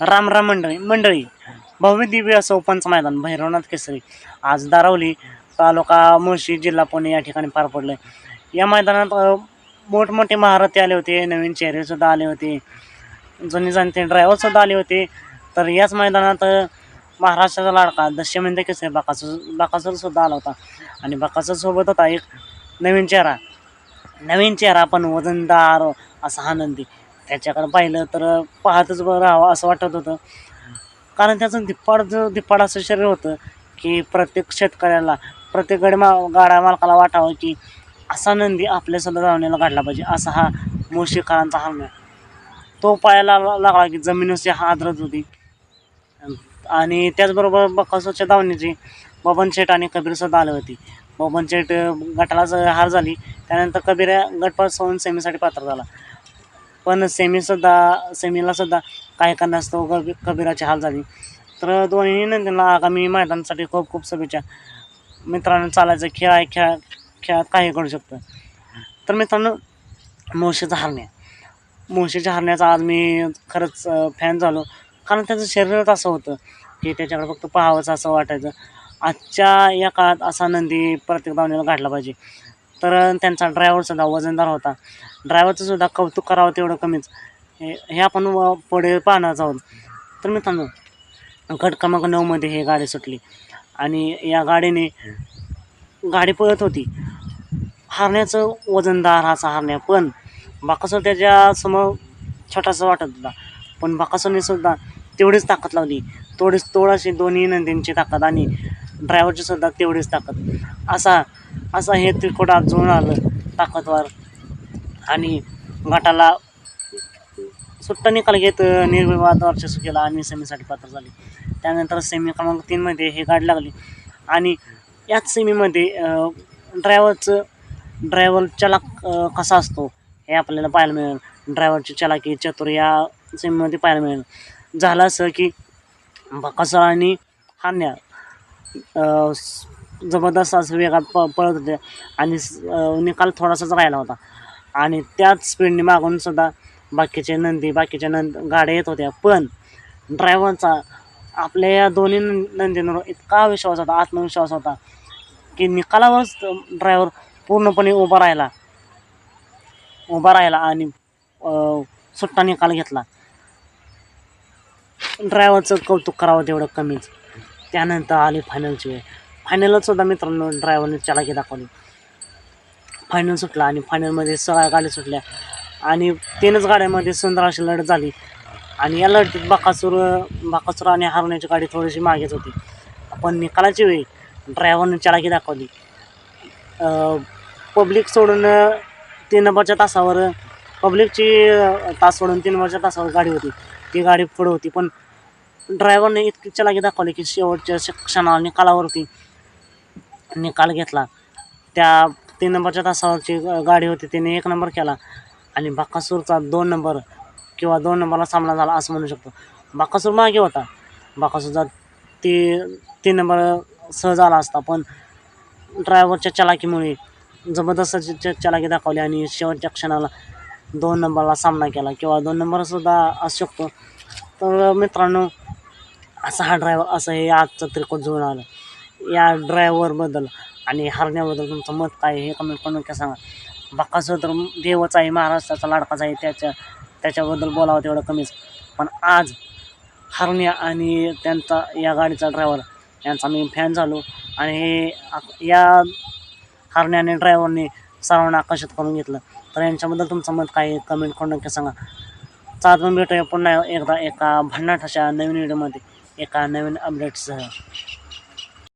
राम राम मंडळी मंडळी. भव्य दिव्य असं ओपनचं मैदान भैरवनाथ केसरी. आज दारावली तालुका मुळशी जिल्हा पुणे या ठिकाणी पार पडलं या मैदानात मोठमोठे महारथी आले होते नवीन चेहरेसुद्धा आले होते जुने जाणते ड्रायव्हरसुद्धा आले होते. तर याच मैदानात महाराष्ट्राचा लाडका दशमिंद केसरी बाकासूर बाकासूरसुद्धा आला होता. आणि बाकासूरसोबत होता एक नवीन चेहरा. नवीन चेहरा पण वजनदार असा आनंदी. त्याच्याकडं पाहिलं तर पाहतच बरं राहावं असं वाटत होतं. कारण त्याचं धिप्पाड जो धिप्पाड असं शरीर होतं की प्रत्येक शेतकऱ्याला प्रत्येक गडी मा गाड्या मालकाला वाटावं की असा नंदी आपल्यासुद्धा धावण्याला काढला पाहिजे. असा हा मुळशीकरांचा हरण्या तो पाहायला लागला की जमिनीची हादरत होती. आणि त्याचबरोबर बकासूरच्या धावण्याची बबन शेठ आणि कबीरसुद्धा आले होते. बबन शेठ गटाला गटालाच हार झाली त्यानंतर कबीर गटपास होऊन सेमीसाठी पात्र झाला. पण सेमीसुद्धा सेमीलासुद्धा काही कारणास्तव कबी कबीराची हाल झाली. तर दोन्ही नंदीला आगामी मैदानासाठी खूप खूप शुभेच्छा. मित्रांनो चालायचं खेळ आहे खेळ खेळात काही करू शकतं. तर मित्रांनो मुळशीचा हरण्या मुळशीच्या हरण्याचा आज मी खरंच फॅन झालो. कारण त्याचं शरीरच असं होतं की त्याच्याकडे फक्त पाहावंच असं वाटायचं. आजच्या या काळात असा नंदी प्रत्येक धावण्याला गाठला पाहिजे. तर त्यांचा ड्रायव्हरसुद्धा वजनदार होता. ड्रायव्हरचंसुद्धा कौतुक करावं तेवढं कमीच. हे हे आपण पुढे पाहणार आहोत. तर मित्रांनो गट क्रमांक नऊमध्ये हे गाडी सुटली. आणि या गाडीने गाडी पळत होती. हारण्याचं वजनदार असा हारण्या पण बाकासूर त्याच्यासमोर छोटासा वाटत होता. पण बाकासूरने सुद्धा तेवढीच ताकद लावली. तेवढीच तोडाशी दोन्ही नंदींची ताकद आणि ड्रायव्हरची सुद्धा तेवढीच ताकद. असा असं हे त्रिकोट जुळून आलं ताकदवार. आणि गटाला सुट्टा निकाल घेत निर्विवाद वर्चस्व केला आणि सेमीसाठी पात्र झाली. त्यानंतर सेमी क्रमांक तीनमध्ये हे गाडी लागली. आणि याच सेमीमध्ये ड्रायव्हरचं ड्रायव्हर चलाक कसा असतो हे आपल्याला पाहायला मिळेल. ड्रायव्हरची चलाकी चतुर या सेमीमध्ये पाहायला मिळेल. झालं असं की बकासळ आणि हान्या जबरदस्त असं वेगात प पळत होते. आणि निकाल थोडासाच राहिला होता. आणि त्याच स्पीडने मागून सुद्धा बाकीचे नंदी बाकीच्या नंद गाड्या येत होत्या. पण ड्रायव्हरचा आपल्या या दोन्ही नंदींवर इतका विश्वास होता आत्मविश्वास होता की निकालावरच ड्रायव्हर पूर्णपणे उभा राहिला. उभा राहिला आणि सुट्टा निकाल घेतला. ड्रायव्हरचं कौतुक करावं तेवढं कमीच. त्यानंतर आली फायनलची वेळ. फायनलच सुद्धा मित्रांनो ड्रायव्हरने चालाकी दाखवली. फायनल सुटला आणि फायनलमध्ये सगळ्या गाड्या सुटल्या. आणि तीनच गाड्यामध्ये सुंदर अशी लढत झाली. आणि या लढतीत बाकासूर बाकासूर आणि हरवण्याची गाडी थोडीशी मागेच होती. पण निकालाची वेळी ड्रायव्हरने चालाकी दाखवली. पब्लिक सोडून तीन नंबरच्या तासावर पब्लिकची तास सोडून तीन नंबरच्या तासावर गाडी होती. ती गाडी पुढं होती. पण ड्रायव्हरने इतकी चलाकी दाखवली की शेवटच्या क्षणाला निकालावरती निकाल घेतला. त्या तीन नंबरच्या तासावरची गाडी होती तिने एक नंबर केला. आणि बाकासूरचा दोन नंबर किंवा दोन नंबरला सामना झाला असं म्हणू शकतो. बाकासूर मागे होता. बाकासूरचा ती तीन नंबर सहज आला असता पण ड्रायव्हरच्या चलाकीमुळे जबरदस्त चलाकी दाखवली आणि शेवटच्या क्षणाला दोन नंबरला सामना केला किंवा दोन नंबरसुद्धा असू शकतो. तर मित्रांनो असा हा ड्रायव्हर असं हे आजचं त्रिकोट जुळून आलं. या ड्रायव्हरबद्दल आणि हरण्याबद्दल तुमचं मत काय हे कमेंट करून नक्की सांगा. बाकासूर तर देवच आहे महाराष्ट्राचा लाडकाच आहे त्याच्या त्याच्याबद्दल बोलावं तेवढं कमीच. पण आज हरण्या आणि त्यांचा या गाडीचा ड्रायव्हर यांचा मी फॅन झालो आणि हे या हरण्याने ड्रायव्हरने सर्वांना आकर्षित करून घेतलं. तर यांच्याबद्दल तुमचं मत काय आहे कमेंट करून नक्की सांगा. चालत भेटूया पुन्हा एकदा एका भन्नाट अशा नवीन व्हिडिओमध्ये एका नवीन अपडेट्ससह